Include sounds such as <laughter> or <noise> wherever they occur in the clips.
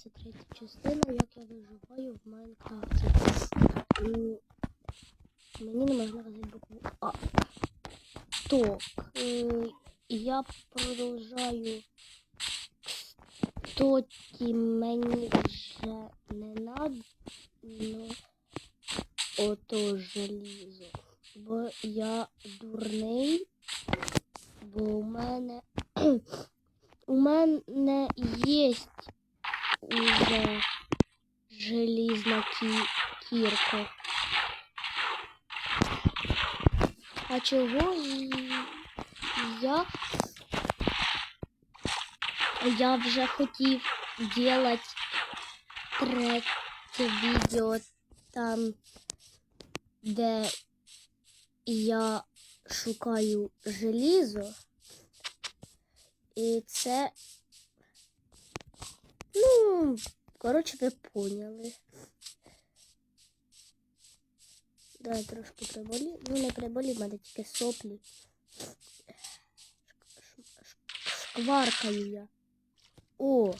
23 частина, як я виживаю в Майнкрафті. Мені не можна казати букву А. Так, е, я продовжаю. Кстати, мені вже не надо ото желізо. Бо я дурний, бо у мене <clears throat> у мене є уже желізна кі- А чого я я вже хотів делать третє відео там, де я шукаю желізо. І це. Ну, коротше, ви поняли. Давай трошки приболі. Ну, не приболі, в мене тільки соплі. Шкваркаю я. О!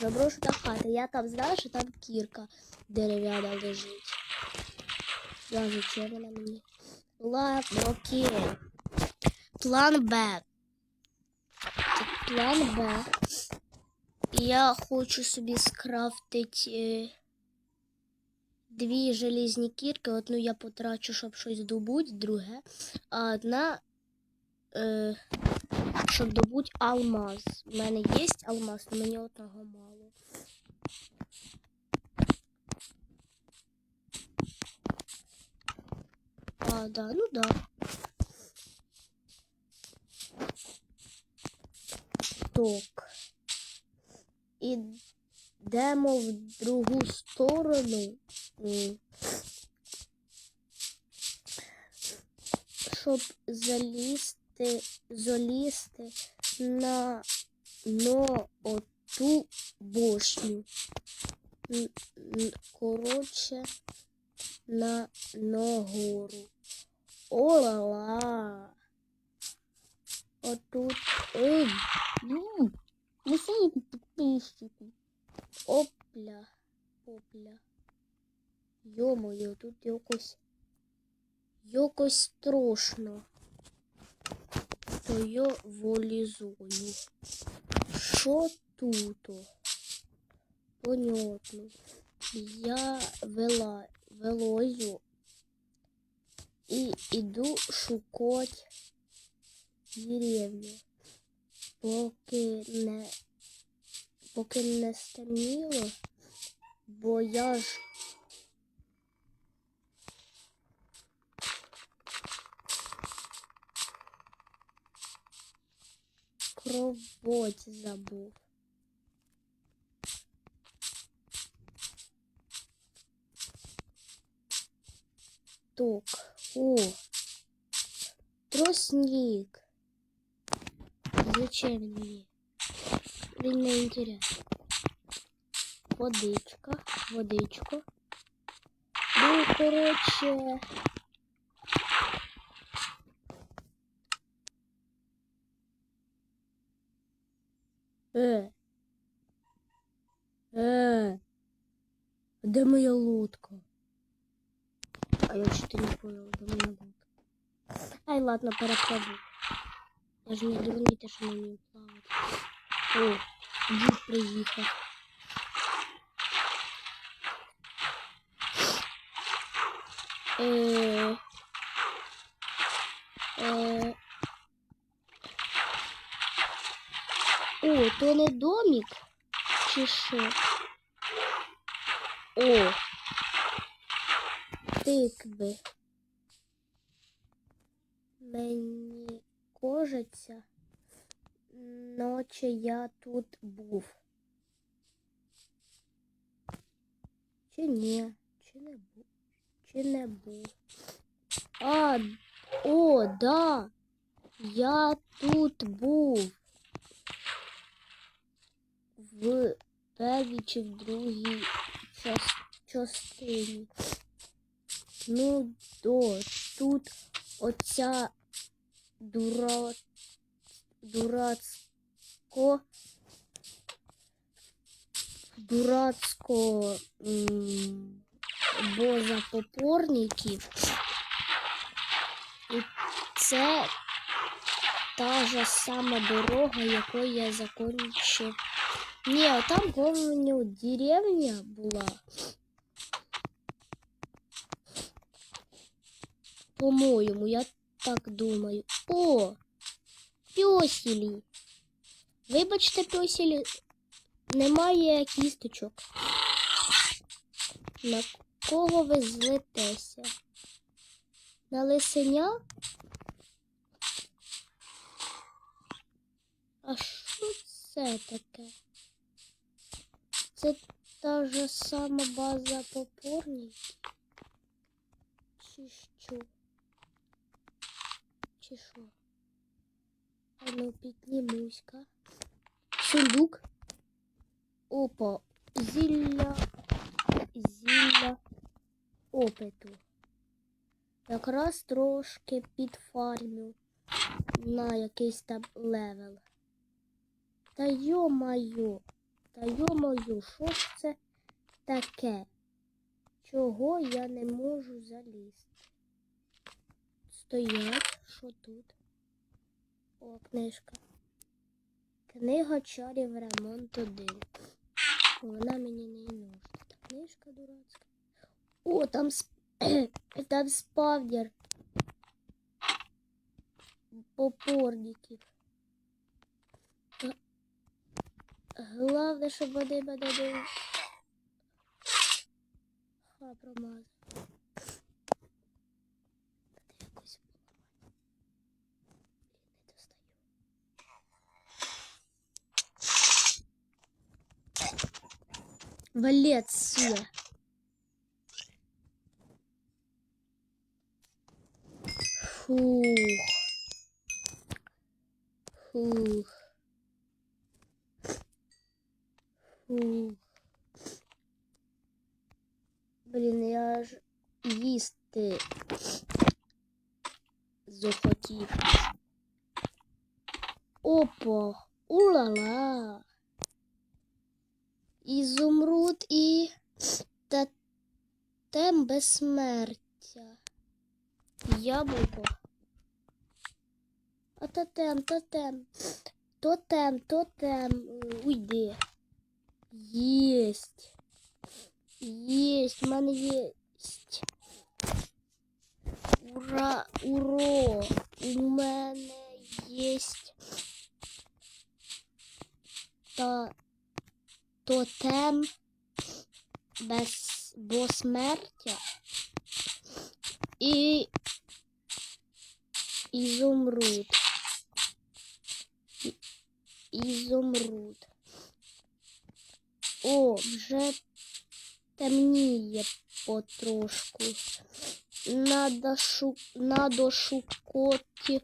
Заброшена хата. Я там знаю, що там кірка дерев'яна лежить. Я зачем вона мені? Ладно, окей. План Б. План Б. Я хочу собі скрафтити е, дві желізні кірки. Одну я потрачу, щоб щось добути, друге. А одна, е, щоб добути алмаз. У мене є алмаз, але мені одного мало. А, да, ну да. Так. Ідемо в другу сторону. Щоб залізти, залізти на но оту н- Коротше, на нагору. О-ла-ла. Отут. Ей, ну, Високу. Опля. Опля. Йо-моє, тут якось. Якось страшно. То я волізую. Що тут? Понятно. Я вела, велозю і іду шукати деревню поки не поки не стемніло, бо я ж про воді забув. Так, о, тростник. Зачем він мені? Він не інтересно. Водичка, водичку. Ну, коротше. Е. Е. Де моя лодка? А я что-то не понял, де моя лодка. Ай, ладно, переплаву. Я ж не дурний, те, не плавати. О, дід приїхав. Е, е, о, то не домик? Чи що? О, тикви. Мені кажеться, ночі я тут був. Чи ні? Чи не був? Чи не був? А, о, да. Я тут був. В першій чи в другій частині. Ну, до тут оця дура... дурацько дурацького м, боза попорників. І це та ж сама дорога, якою я закончив. Ні, там помню, деревня була. По-моєму, я так думаю. О! Пьосілі. Вибачте, пьосілі, немає кісточок. На кого ви злитеся? На лисеня? А що це таке? Це та ж сама база попорників? Чи що? Чи що? Ну піднімусь-ка. Сундук. Опа. Зілля. Зілля опиту. Якраз трошки підфармю на якийсь там левел. Та йо-майо, та йо-майо, що ж це таке? Чого я не можу залізти? Стоять, що тут? О, книжка. Книга чарів ремонт 1. Вона мені не нужна. Та книжка дурацька. О, там сп... <clears throat> там спавнер. Попорників. Головне, щоб вони мене не... Ха, промазав. Валеция. Фух. Фух. Фух. Блін, я ж їсти захотів. Опа. Улала. Ізумруд і тем безсмертя. Яблуко. А тотем, тотем. Тотем, тотем. Уйди. Єсть. Єсть, в мене єсть. Ура, уро. У мене єсть. Та тотем безсмертя і ізумруд. Ізумруд. О, вже темніє потрошку. Надо, шу... Шукати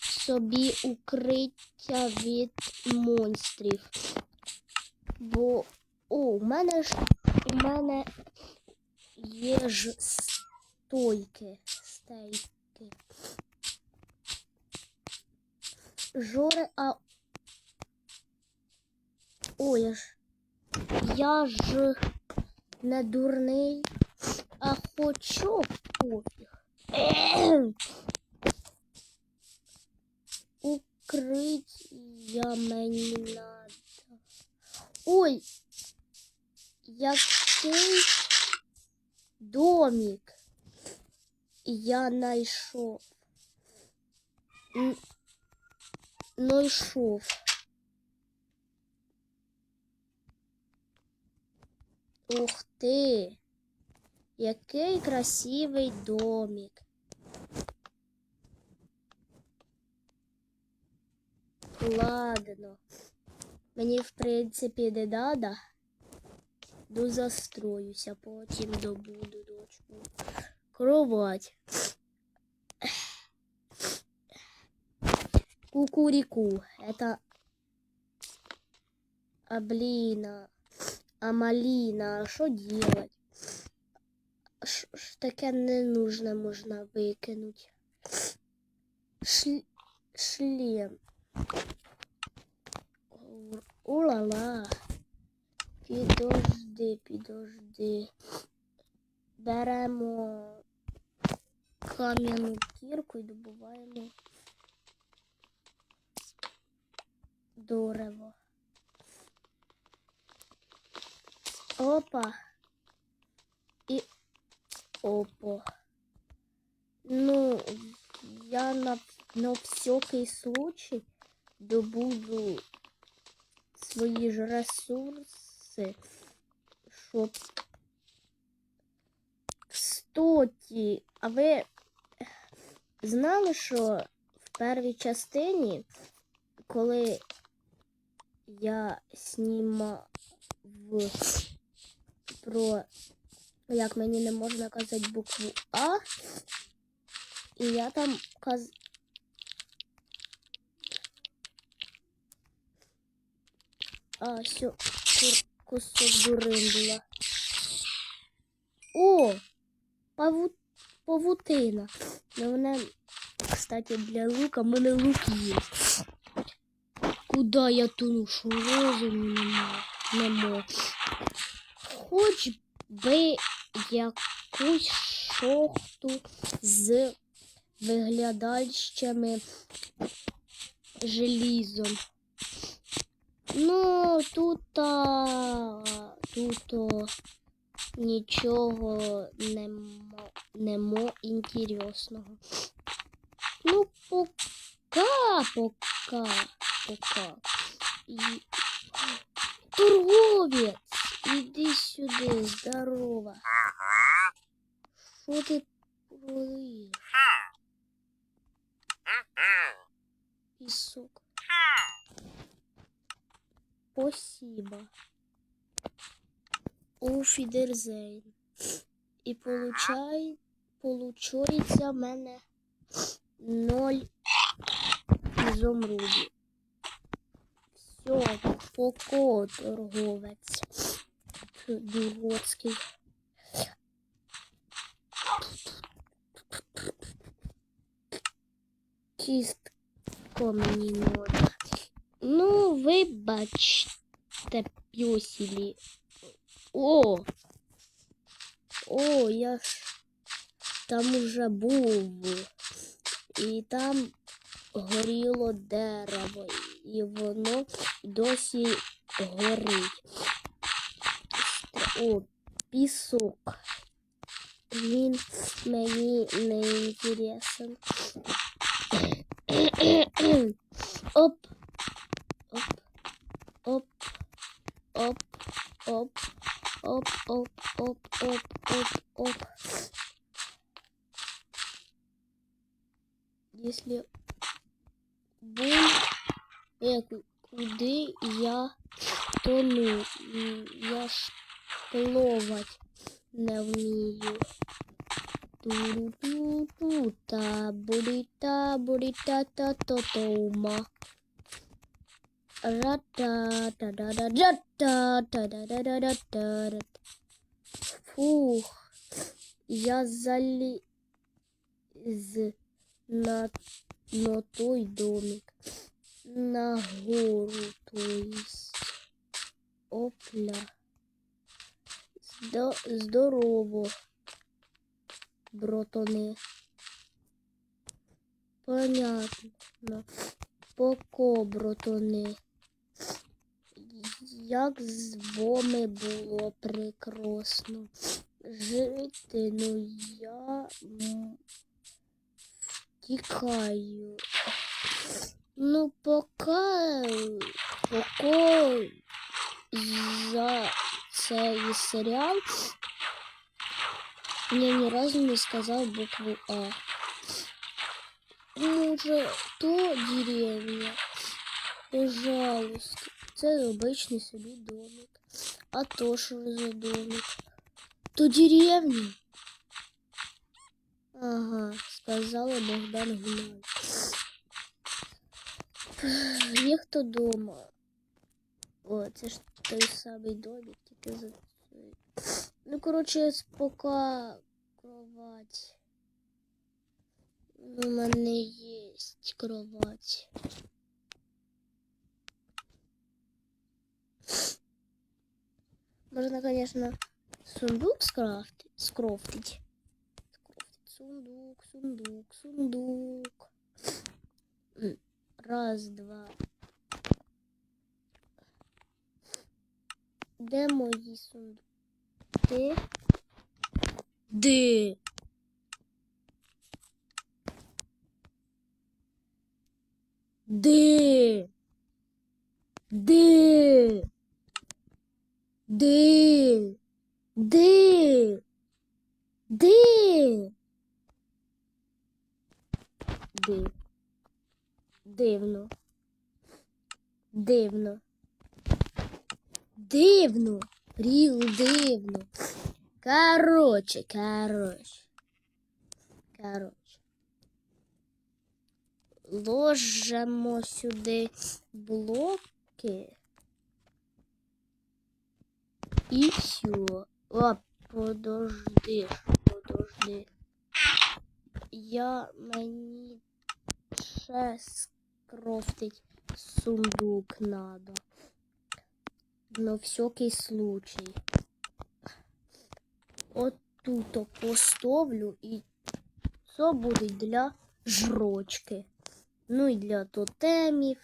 собі укриття від монстрів. Бо о, у мене ж у мене є ж стойки. Стейки. Жори, а. О, я ж. Я ж не дурний, а хочу пофіг. <clears throat> Укриття мені надо. Ой, який домик я знайшов. Н- Знайшов. Ух ти! Який красивий домик. Ладно. Мені, в принципі, не надо. Ну, застроюся, потім добуду дочку. Кровать. Кукурику. Это... А, блин, а, а малина, а що делать? Ш, ш, таке не нужно можна викинути. Шль, шлем. Ула-ла. Під Підожди, підожди. Беремо кам'яну кірку і добуваємо дерево. Опа. І опа. Ну, я на, на всякий случай добуду свої ж ресурси, щоб Кстати, а ви знали, що в першій частині, коли я знімав про як мені не можна казати букву А, і я там каз... А, все, кусок дуриндула. О! Паву... Павутина. Ну, вона, кстати, для лука, мене лук є. Куда я тону? Що розуму нема? Хоч би якусь шохту з виглядальщими желізом. Ну, тут, а, тут а, нічого нема, нема інтересного. Ну, пока, пока, пока. І... Торговець, іди сюди, здорово. Що ти продаєш? Пісок. Спасибо. Уфідерзейн. І получай, получається в мене ноль ізумрудів. Все, поко торговець. Дургоцький. Чистко мені надо. Ну, вибачте, пьосілі. О! О, я ж там уже був. І там горіло дерево, і воно досі горить. О, пісок. Він мені не інтересен. <coughs> Оп. Оп. Оп. Оп. Оп. Оп, оп, оп, оп, оп. Если бум, э, ку- я тону? Я ж плавать не вмію. Ту-ру-ту-ту, та буріта, буріта, та та та та та ра Фух, я заліз на, на той домик. На гору, то есть. Опля. Здо, здорово, братани. Понятно. Поко, братани. Як з вами було прекрасно жити, ну я м, тікаю. Ну, пока, пока за цей серіал я ні разу не сказав букву А. Може, то деревня. Пожалуйста. Це обичний собі домик. А то що за домик? То деревня. Ага, сказала Богдан Гуляй. Є хто дома? О, це ж той самий домик, тільки за. Ну, коротше, пока кровать. У мене є кровать. У Можно, конечно, сундук скрафтить. Скрофтить. Сундук, сундук, сундук. Раз, два. Де мої сундуки? Де? Де? Де? Де? Де? Де? Де? Дивно. Дивно. Дивно. Ріл дивно. Короче, короче. Короче. Ложимо сюди блоки. І все. О, подожди, подожди. Я мені ще скрофтить сундук надо. На всякий случай. От тут поставлю і це буде для жрочки. Ну і для тотемів.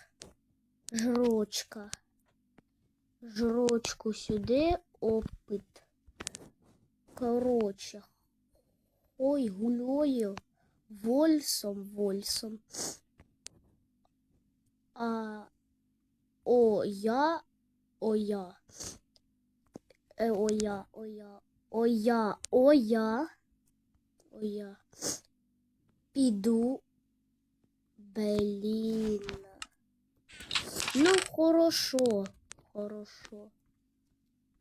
Жрочка. Жрочку сюди опит. Коротше. Ой, гулюю. Вольсом, вольсом. А о я, о я. Е, о я, о я, о я, о я, о я. Піду. Блін. Ну, хорошо, хорошо.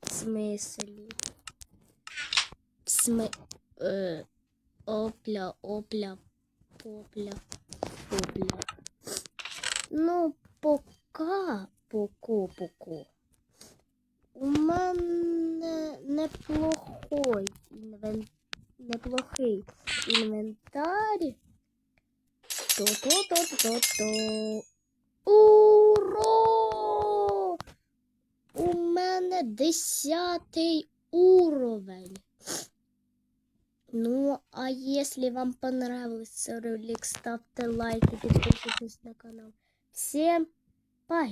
В смислі? В сми... Е, опля, опля, попля, попля. Ну, пока, поко, поко. Ставьте лайки, подписывайтесь на канал. Всем пока!